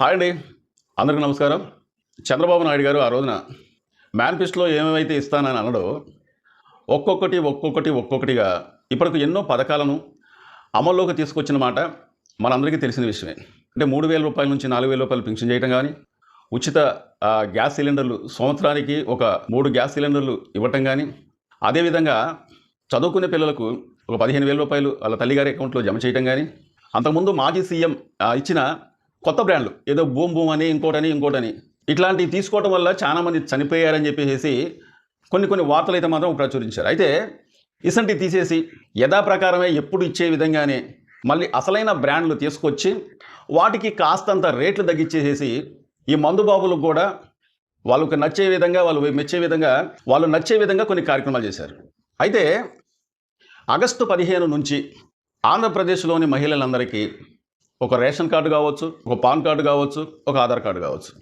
Hi అండి. అందరికీ నమస్కారం. చంద్రబాబు నాయుడు గారు ఆ రోజున మేనిఫెస్టోలో ఏమేమైతే ఇస్తానని అనడో ఒక్కొక్కటి ఒక్కొక్కటి ఒక్కొక్కటిగా ఇప్పటికి ఎన్నో పథకాలను అమల్లోకి తీసుకొచ్చిన మాట మనందరికీ తెలిసిన విషయమే. అంటే మూడు వేల రూపాయల నుంచి నాలుగు వేల రూపాయలు పెన్షన్ చేయడం కానీ ఉచిత గ్యాస్ సిలిండర్లు సంవత్సరానికి ఒక మూడు గ్యాస్ సిలిండర్లు ఇవ్వటం కానీ అదేవిధంగా చదువుకునే పిల్లలకు ఒక పదిహేను వేల రూపాయలు వాళ్ళ తల్లిగారి అకౌంట్లో జమ చేయడం కానీ అంతకుముందు మాజీ సీఎం ఇచ్చిన కొత్త బ్రాండ్లు. ఏదో బూమ్ బూమ్ అని ఇంకోటని ఇంకోటని. ఇట్లాంటివి తీసుకోవడం వల్ల చాలామంది చనిపోయారని చెప్పేసి కొన్ని కొన్ని వార్తలు అయితే మాత్రం ప్రచురించారు. అయితే ఇసంటివి తీసేసి యథాప్రకారమే ఎప్పుడు ఇచ్చే విధంగానే మళ్ళీ అసలైన బ్రాండ్లు తీసుకొచ్చి వాటికి కాస్తంత రేట్లు తగ్గించేసేసి ఈ మందుబాబులకు కూడా వాళ్ళకు నచ్చే విధంగా వాళ్ళు మెచ్చే విధంగా వాళ్ళు నచ్చే విధంగా కొన్ని కార్యక్రమాలు చేశారు. అయితే ఆగస్టు పదిహేను నుంచి ఆంధ్రప్రదేశ్లోని మహిళలందరికీ ఒక రేషన్ కార్డు కావచ్చు ఒక పాన్ కార్డు కావచ్చు ఒక ఆధార్ కార్డు కావచ్చు.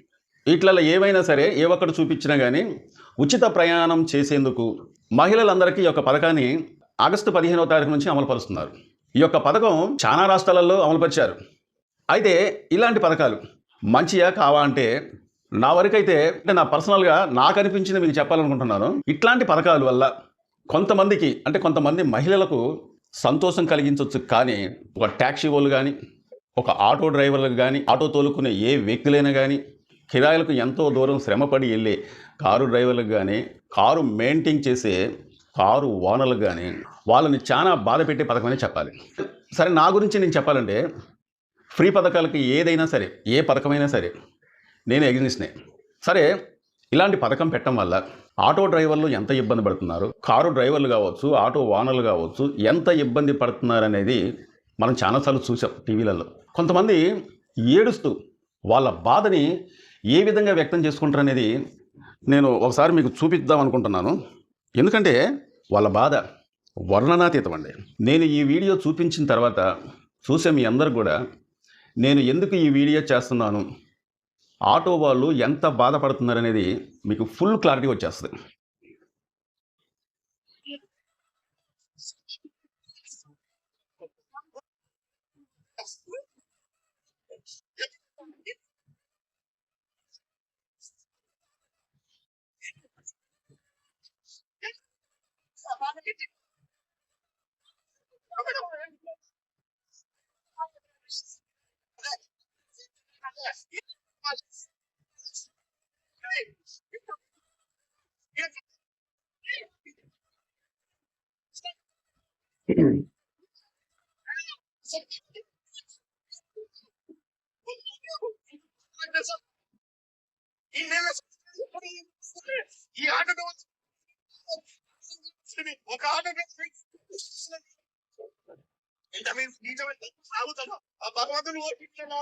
వీటిలలో ఏవైనా సరే ఏ ఒక్కటి చూపించినా కానీ ఉచిత ప్రయాణం చేసేందుకు మహిళలందరికీ ఈ యొక్క పథకాన్ని ఆగస్టు పదిహేనవ తారీఖు నుంచి అమలుపరుస్తున్నారు ఈ యొక్క పథకం చాలా రాష్ట్రాలలో అమలుపరిచారు అయితే ఇలాంటి పథకాలు మంచియా కావా అంటే నా వరకైతే అంటే నా పర్సనల్గా నాకు అనిపించింది మీకు చెప్పాలనుకుంటున్నాను. ఇట్లాంటి పథకాల వల్ల కొంతమందికి అంటే కొంతమంది మహిళలకు సంతోషం కలిగించవచ్చు కానీ ఒక ట్యాక్సీ వాళ్ళు కానీ ఒక ఆటో డ్రైవర్లకు కానీ ఆటో తోలుకునే ఏ వ్యక్తులైనా కానీ కిరాయిలకు ఎంతో దూరం శ్రమపడి వెళ్ళే కారు డ్రైవర్లకు కానీ కారు మెయింటైన్ చేసే కారు ఓనర్లకు కానీ వాళ్ళని చాలా బాధ పెట్టే పథకమనే చెప్పాలి. సరే నా గురించి నేను చెప్పాలంటే ఫ్రీ పథకాలకి ఏదైనా సరే ఏ పథకమైనా సరే నేను ఎగ్జిస్ట్నే సరే ఇలాంటి పథకం పెట్టడం వల్ల ఆటో డ్రైవర్లు ఎంత ఇబ్బంది పడుతున్నారు? కారు డ్రైవర్లు కావచ్చు ఆటో ఓనర్లు కావచ్చు ఎంత ఇబ్బంది పడుతున్నారు అనేది మనం చాలాసార్లు చూసాం టీవీలలో. కొంతమంది ఏడుస్తూ వాళ్ళ బాధని ఏ విధంగా వ్యక్తం చేసుకుంటారు అనేది నేను ఒకసారి మీకు చూపిద్దాం అనుకుంటున్నాను. ఎందుకంటే వాళ్ళ బాధ వర్ణనాతీతం అండి. నేను ఈ వీడియో చూపించిన తర్వాత చూసే మీ అందరు కూడా నేను ఎందుకు ఈ వీడియో చేస్తున్నాను? ఆటో వాళ్ళు ఎంత బాధపడుతున్నారు అనేది మీకు ఫుల్ క్లారిటీ వచ్చేస్తుంది. ఈ ఆటను ఒక ఆటను ఎంత మేము నీచమైన సాగుతాను ఆ భగవంతుని ఓటించిన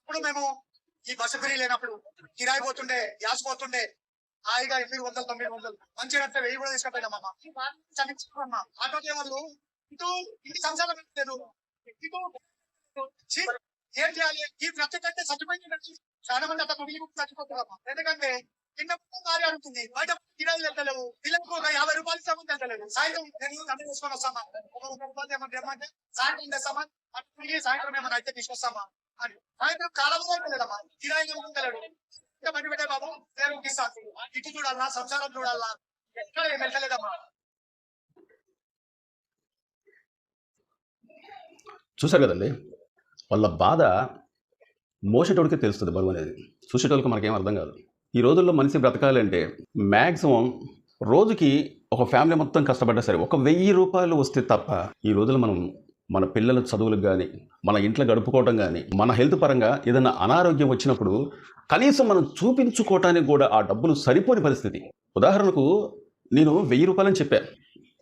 ఇప్పుడు మేము ఈ బస్సు ఫ్రీ లేనప్పుడు కిరాయి పోతుండే గ్యాస్ పోతుండే. హాయిగా ఎనిమిది వందలు తొమ్మిది వందలు. మంచిగా అంటే వెయ్యి కూడా తీసుకపోయినామమ్మా చనిపోమ్మా ఆటో డ్రైవర్లు ఇటు ఇంటి సంసారం లేదు. ఇటు ఏం చేయాలి? ఈ ప్రతి కంటే చచ్చిపోయింది చాలా మంది అట్లా మిగిలి చచ్చిపోతారమ్మా ఎందుకంటే కింద భార్య అడుగుతుంది. బయట కిరాయిలు వెళ్తలేవు పిల్లలకు ఒక యాభై రూపాయలు ఇస్తామని వెళ్తలేదు సాయంత్రం నేను అన్ని తీసుకొని వస్తామా? ఒక రూపాయలు ఏమంటే తెమ్మంటే సాయంత్రం తెస్తామా? అటు తిరిగి సాయంత్రం మేము అయితే తీసుకొస్తామా? అని. సాయంత్రం కాలంలో వెళ్ళలేదమ్మా కిరాయిలు వెళ్తలేడు ఇంకా బండి పెట్టే బాబు నేను ఇస్తాను ఇటు చూడాలా సంసారం చూడాలా? ఎక్కడ వెళ్ళలేదమ్మా. చూసారు కదండి? వాళ్ళ బాధ మోసేటోడికే తెలుస్తుంది బరువు అనేది. చూసేటోళ్ళకి మనకేం అర్థం కాదు. ఈ రోజుల్లో మనిషి బ్రతకాలంటే మ్యాక్సిమం రోజుకి ఒక ఫ్యామిలీ మొత్తం కష్టపడ్డా సరే ఒక వెయ్యి రూపాయలు వస్తే తప్ప ఈ రోజుల్లో మనం మన పిల్లల చదువులకు కానీ మన ఇంట్లో గడుపుకోవటం కానీ మన హెల్త్ పరంగా ఏదైనా అనారోగ్యం వచ్చినప్పుడు కనీసం మనం చూపించుకోవటానికి కూడా ఆ డబ్బులు సరిపోని పరిస్థితి. ఉదాహరణకు నేను వెయ్యి రూపాయలని చెప్పాను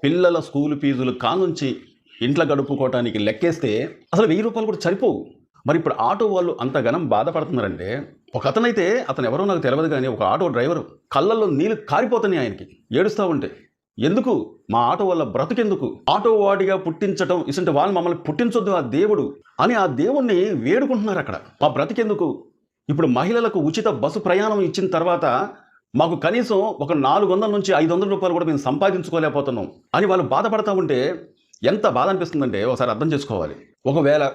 పిల్లల స్కూల్ ఫీజులు కానుంచి ఇంట్లో గడుపుకోవటానికి లెక్కేస్తే అసలు వెయ్యి రూపాయలు కూడా సరిపోవు. మరి ఇప్పుడు ఆటో వాళ్ళు అంత ఘనం బాధపడుతున్నారంటే ఒక అతనైతే అతను ఎవరో నాకు తెలియదు కానీ ఒక ఆటో డ్రైవరు కళ్ళల్లో నీళ్ళు కారిపోతున్నాయి ఆయనకి. ఏడుస్తూ ఉంటే. ఎందుకు? మా ఆటో వల్ల బ్రతుకెందుకు? ఆటో వాడిగా పుట్టించటం ఇసంటి వాళ్ళు మమ్మల్ని పుట్టించొద్దు ఆ దేవుడు అని ఆ దేవుణ్ణి వేడుకుంటున్నారు అక్కడ. మా బ్రతికెందుకు? ఇప్పుడు మహిళలకు ఉచిత బస్సు ప్రయాణం ఇచ్చిన తర్వాత మాకు కనీసం ఒక నాలుగు వందల నుంచి ఐదు వందల రూపాయలు కూడా మేము సంపాదించుకోలేకపోతున్నాం అని వాళ్ళు బాధపడతా ఉంటే ఎంత బాధ అనిపిస్తుందంటే ఒకసారి అర్థం చేసుకోవాలి. ఒకవేళ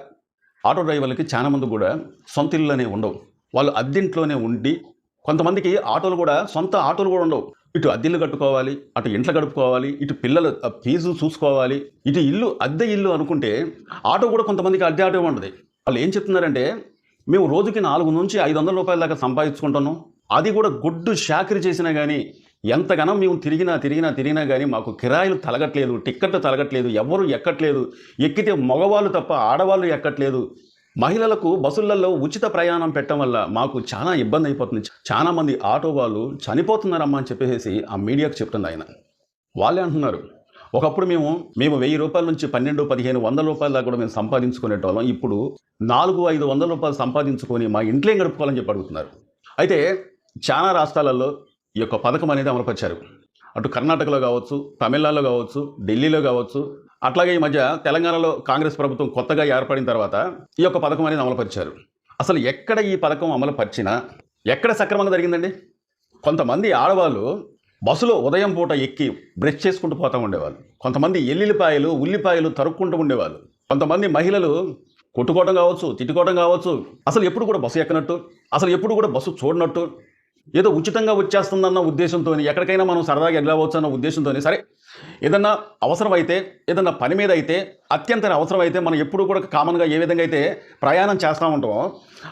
ఆటో డ్రైవర్లకి చాలా మంది కూడా సొంత ఇల్లు అనేవి ఉండవు. వాళ్ళు అద్దెంట్లోనే ఉండి కొంతమందికి ఆటోలు కూడా సొంత ఆటోలు కూడా ఉండవు. ఇటు అద్దెలు కట్టుకోవాలి అటు ఇంట్లో గడుపుకోవాలి ఇటు పిల్లల ఫీజు చూసుకోవాలి ఇటు ఇల్లు అద్దె ఇల్లు అనుకుంటే ఆటో కూడా కొంతమందికి అద్దె ఆటో ఉండదు వాళ్ళు ఏం చెప్తున్నారంటే మేము రోజుకి నాలుగు నుంచి ఐదు వందల రూపాయల దాకా సంపాదించుకుంటున్నాం. అది కూడా గుడ్డు షాకిరి చేసినా కానీ ఎంతగానో మేము తిరిగినా తిరిగినా తిరిగినా కానీ మాకు కిరాయిలు తలగట్లేదు టిక్కెట్లు తలగట్లేదు ఎవరు ఎక్కట్లేదు. ఎక్కితే మగవాళ్ళు తప్ప ఆడవాళ్ళు ఎక్కట్లేదు. మహిళలకు బస్సులలో ఉచిత ప్రయాణం పెట్టడం వల్ల మాకు చాలా ఇబ్బంది అయిపోతుంది. చాలా మంది ఆటో వాళ్ళు చనిపోతున్నారమ్మా అని చెప్పేసి ఆ మీడియాకు చెప్తుంది ఆయన. వాళ్ళే అంటున్నారు. ఒకప్పుడు మేము మేము వెయ్యి రూపాయల నుంచి పన్నెండు పదిహేను వందల రూపాయల దాకా కూడా మేము సంపాదించుకునేటోళ్ళం. ఇప్పుడు నాలుగు ఐదు వందల రూపాయలు సంపాదించుకొని మా ఇంట్లో గడుపుకోవాలని చెప్పి అడుగుతున్నారు. అయితే చాలా రాష్ట్రాలలో ఈ యొక్క పథకం అనేది అమలుపరిచారు. అటు కర్ణాటకలో కావచ్చు తమిళనాడులో కావచ్చు ఢిల్లీలో కావచ్చు అట్లాగే ఈ మధ్య తెలంగాణలో కాంగ్రెస్ ప్రభుత్వం కొత్తగా ఏర్పడిన తర్వాత ఈ యొక్క పథకం అనేది అమలుపరిచారు. అసలు ఎక్కడ ఈ పథకం అమలుపరిచినా ఎక్కడ సక్రమంగా జరిగిందండి? కొంతమంది ఆడవాళ్ళు బస్సులో ఉదయం పూట ఎక్కి బ్రష్ చేసుకుంటూ పోతూ ఉండేవాళ్ళు. కొంతమంది ఎల్లిపాయలు ఉల్లిపాయలు తరుక్కుంటూ ఉండేవాళ్ళు. కొంతమంది మహిళలు కొట్టుకోవడం కావచ్చు తిట్టుకోవడం కావచ్చు. అసలు ఎప్పుడు కూడా బస్సు ఎక్కనట్టు? అసలు ఎప్పుడు కూడా బస్సు చూడనట్టు? ఏదో ఉచితంగా వచ్చేస్తుందన్న ఉద్దేశంతో ఎక్కడికైనా మనం సరదాగా వెళ్ళవచ్చు అన్న ఉద్దేశంతో సరే ఏదన్నా అవసరమైతే ఏదన్నా పని మీద అయితే అత్యంత అవసరమైతే మనం ఎప్పుడు కూడా కామన్గా ఏ విధంగా అయితే ప్రయాణం చేస్తూ ఉంటామో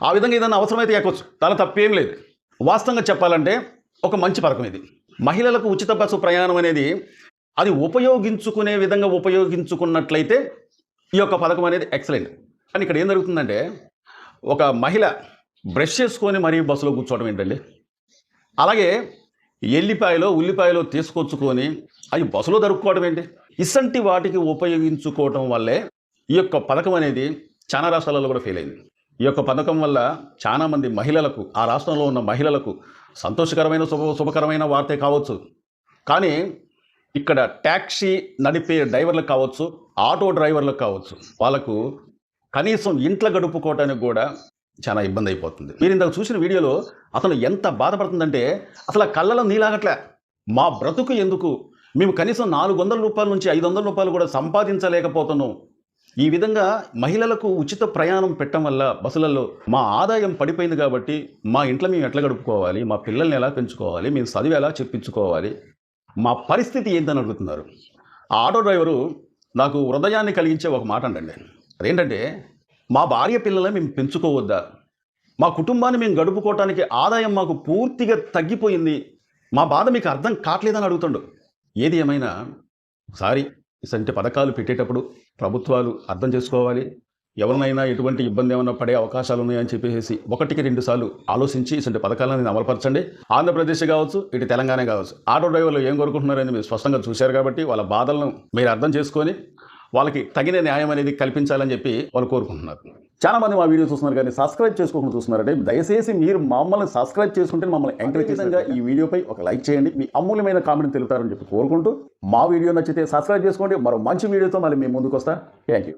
ఆ విధంగా ఏదన్నా అవసరమైతే ఎక్కొచ్చు. దాని తప్పేం లేదు. వాస్తవంగా చెప్పాలంటే ఒక మంచి పథకం ఇది. మహిళలకు ఉచిత బస్సు ప్రయాణం అనేది అది ఉపయోగించుకునే విధంగా ఉపయోగించుకున్నట్లయితే ఈ యొక్క పథకం అనేది ఎక్సలెంట్ కానీ ఇక్కడ ఏం జరుగుతుందంటే ఒక మహిళ బ్రష్ చేసుకొని మరీ బస్సులో కూర్చోవడం ఏంటండి? అలాగే ఎల్లిపాయలో ఉల్లిపాయలో తీసుకొచ్చుకొని అవి బస్సులో దొరుకుకోవడం ఏంటి? ఇసంటి వాటికి ఉపయోగించుకోవటం వల్లే ఈ యొక్క పథకం అనేది చాలా రాష్ట్రాలలో కూడా ఫెయిల్ అయింది. ఈ యొక్క పథకం వల్ల చాలామంది మహిళలకు ఆ రాష్ట్రంలో ఉన్న మహిళలకు సంతోషకరమైన శుభ శుభకరమైన వార్తే కావచ్చు. కానీ ఇక్కడ ట్యాక్సీ నడిపే డ్రైవర్లకు కావచ్చు ఆటో డ్రైవర్లకు కావచ్చు వాళ్ళకు కనీసం ఇంట్లో గడుపుకోవటానికి కూడా చాలా ఇబ్బంది అయిపోతుంది మీరు ఇందాక చూసిన వీడియోలో అతను ఎంత బాధపడుతుందంటే అసలు కళ్ళలో నీలాగట్లే. మా బ్రతుకు ఎందుకు? మేము కనీసం నాలుగు వందల రూపాయల నుంచి ఐదు వందల రూపాయలు కూడా సంపాదించలేకపోతున్నాం. ఈ విధంగా మహిళలకు ఉచిత ప్రయాణం పెట్టడం వల్ల బస్సులలో మా ఆదాయం పడిపోయింది కాబట్టి మా ఇంట్లో మేము ఎట్లా గడుపుకోవాలి? మా పిల్లల్ని ఎలా పెంచుకోవాలి? మేము చదివి ఎలా చెప్పించుకోవాలి? మా పరిస్థితి ఏంటని అడుగుతున్నారు. ఆ ఆటో డ్రైవరు నాకు హృదయాన్ని కలిగించే ఒక మాట అండి అదేంటంటే మా భార్య పిల్లల్ని మేము పెంచుకోవద్దా? మా కుటుంబాన్ని మేము గడుపుకోవటానికి ఆదాయం మాకు పూర్తిగా తగ్గిపోయింది. మా బాధ మీకు అర్థం కావట్లేదని అడుగుతుండు. ఏది ఏమైనా సారీ ఇసంటి పథకాలు పెట్టేటప్పుడు ప్రభుత్వాలు అర్థం చేసుకోవాలి. ఎవరినైనా ఎటువంటి ఇబ్బంది ఏమైనా పడే అవకాశాలు ఉన్నాయని చెప్పేసి ఒకటికి రెండు సార్లు ఆలోచించి ఇసంటి పథకాలను అమలుపరచండి. ఆంధ్రప్రదేశ్ కావచ్చు ఇటు తెలంగాణ కావచ్చు. ఆటో డ్రైవర్లు ఏం కోరుకుంటున్నారని మీరు స్పష్టంగా చూశారు కాబట్టి వాళ్ళ బాధలను మీరు అర్థం చేసుకొని వాళ్ళకి తగిన న్యాయం అనేది కల్పించాలని చెప్పి వాళ్ళు కోరుకుంటున్నారు. చాలా మంది మా వీడియో చూస్తున్నారు కానీ సబ్స్క్రైబ్ చేసుకోకుండా చూస్తున్నారంటే దయచేసి మీరు మమ్మల్ని సబ్స్క్రైబ్ చేసుకుంటే మమ్మల్ని ఎంకరేజ్ విధంగా ఈ వీడియోపై ఒక లైక్ చేయండి. మీ అమూల్యమైన కామెంట్ తెలుపుతారని చెప్పి కోరుకుంటూ మా వీడియో నచ్చితే సబ్స్క్రైబ్ చేసుకోండి. మరో మంచి వీడియోతో మళ్ళీ మేము ముందుకు వస్తా థ్యాంక్ యూ